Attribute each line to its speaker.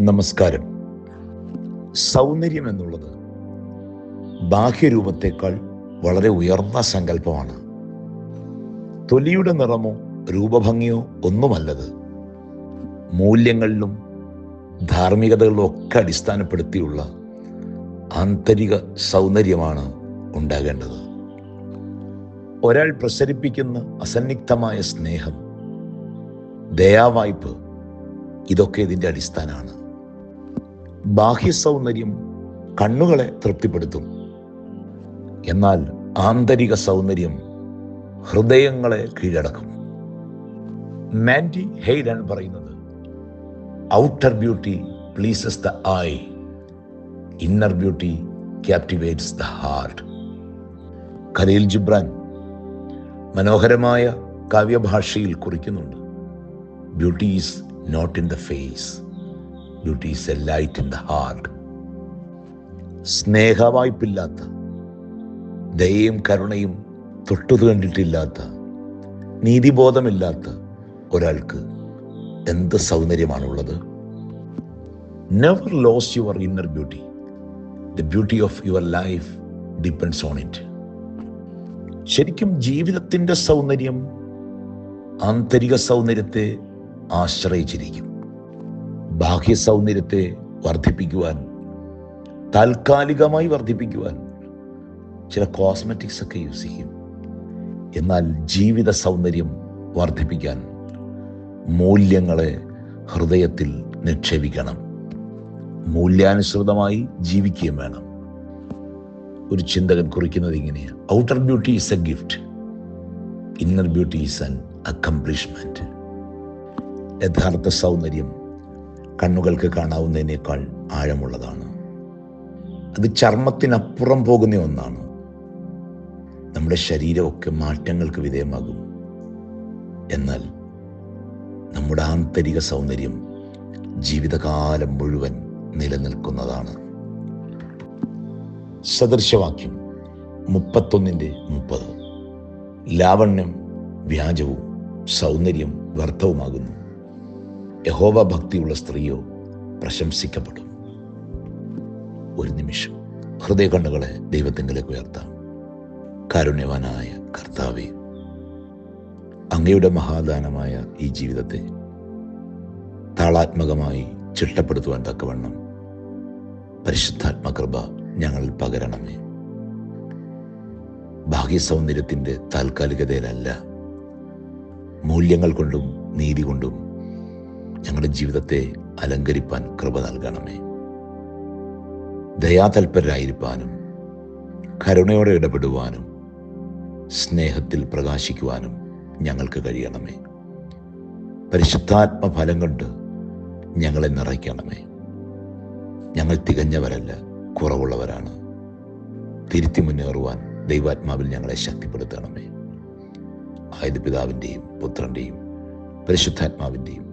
Speaker 1: നമസ്കാരം. സൗന്ദര്യം എന്നുള്ളത് ബാഹ്യരൂപത്തേക്കാൾ വളരെ ഉയർന്ന സങ്കല്പമാണ്. തൊലിയുടെ നിറമോ രൂപഭംഗിയോ ഒന്നുമല്ലത്. മൂല്യങ്ങളിലും ധാർമ്മികതകളിലും ഒക്കെ അടിസ്ഥാനപ്പെടുത്തിയുള്ള ആന്തരിക സൗന്ദര്യമാണ് ഉണ്ടാകേണ്ടത്. ഒരാൾ പ്രസരിപ്പിക്കുന്ന അസന്നിഗ്ധമായ സ്നേഹം ദയാവായ്പ് ഇതൊക്കെ ഇതിന്റെ അടിസ്ഥാനമാണ്. ബാഹ്യ സൗന്ദര്യം കണ്ണുകളെ തൃപ്തിപ്പെടുത്തും. എന്നാൽ ആന്തരിക സൗന്ദര്യം ഹൃദയങ്ങളെ കീഴടക്കും. മാൻഡി ഹെയ്ഡൻ പറയുന്നത് outer beauty pleases the eye inner beauty captivates the heart Khalil Gibran മനോഹരമായ കാവ്യഭാഷയിൽ കുറിക്കുന്നുണ്ട് beauty is not in the face beauty is a light in the heart സ്നേഹവായ്പില്ലാത്ത ദയയും കരുണയും തൊട്ടത് കണ്ടിട്ടില്ലാത്ത നീതിബോധമില്ലാത്ത ഒരാൾക്ക് എന്ത് സൗന്ദര്യമാണുള്ളത്? Never lose your inner beauty the beauty of your life depends on it ശരിക്കും ജീവിതത്തിന്റെ സൗന്ദര്യം ആന്തരിക സൗന്ദര്യത്തെ ആശ്രയിച്ചിരിക്കും. ബാഹ്യ സൗന്ദര്യത്തെ വർദ്ധിപ്പിക്കുവാൻ താൽക്കാലികമായി വർദ്ധിപ്പിക്കുവാൻ ചില കോസ്മെറ്റിക്സ് ഒക്കെ യൂസ് ചെയ്യും. എന്നാൽ ജീവിത സൗന്ദര്യം വർദ്ധിപ്പിക്കാൻ മൂല്യങ്ങളെ ഹൃദയത്തിൽ നിക്ഷേപിക്കണം. മൂല്യാനുസൃതമായി ജീവിക്കുകയും വേണം. ഒരു ചിന്തകൻ കുറിക്കുന്നത് ഇങ്ങനെയാണ് outer beauty is a gift inner beauty is an accomplishment യഥാർത്ഥ സൗന്ദര്യം കണ്ണുകൾക്ക് കാണാവുന്നതിനേക്കാൾ ആഴമുള്ളതാണ്. അത് ചർമ്മത്തിനപ്പുറം പോകുന്ന ഒന്നാണ്. നമ്മുടെ ശരീരമൊക്കെ മാറ്റങ്ങൾക്ക് വിധേയമാകും. എന്നാൽ നമ്മുടെ ആന്തരിക സൗന്ദര്യം ജീവിതകാലം മുഴുവൻ നിലനിൽക്കുന്നതാണ്. സദൃശവാക്യം മുപ്പത്തൊന്നിന്റെ മുപ്പത്. ലാവണ്യം വ്യാജവും സൗന്ദര്യം വ്യർത്ഥവുമാകുന്നു. യഹോവ ഭക്തിയുള്ള സ്ത്രീയോ പ്രശംസിക്കപ്പെടും. ഒരു നിമിഷം. ഹൃദയ കണ്ണുകളെ ദൈവത്തിങ്കിലേക്ക് ഉയർത്താം. കാരുണ്യവാനായ കർത്താവെ അങ്ങയുടെ മഹാദാനമായ ഈ ജീവിതത്തെ താളാത്മകമായി ചിട്ടപ്പെടുത്തുവാൻ തക്കവണ്ണം പരിശുദ്ധാത്മകൃപ ഞങ്ങളിൽ പകരണമേ. ഭാഗ്യ സൗന്ദര്യത്തിന്റെ താൽക്കാലികതയിലല്ല മൂല്യങ്ങൾ കൊണ്ടും നീതി കൊണ്ടും ഞങ്ങളുടെ ജീവിതത്തെ അലങ്കരിപ്പാൻ കൃപ നൽകണമേ. ദയാതൽപരായിരിക്കാനും കരുണയോടെ ഇടപെടുവാനും സ്നേഹത്തിൽ പ്രകാശിക്കുവാനും ഞങ്ങൾക്ക് കഴിയണമേ. പരിശുദ്ധാത്മ ഫലം കൊണ്ട് ഞങ്ങളെ നിറയ്ക്കണമേ. ഞങ്ങൾ തികഞ്ഞവരല്ല കുറവുള്ളവരാണ്. തിരുത്തി മുന്നേറുവാൻ ദൈവാത്മാവിൽ ഞങ്ങളെ ശക്തിപ്പെടുത്തണമേ. ആയത് പിതാവിന്റെയും പുത്രന്റെയും പരിശുദ്ധാത്മാവിന്റെയും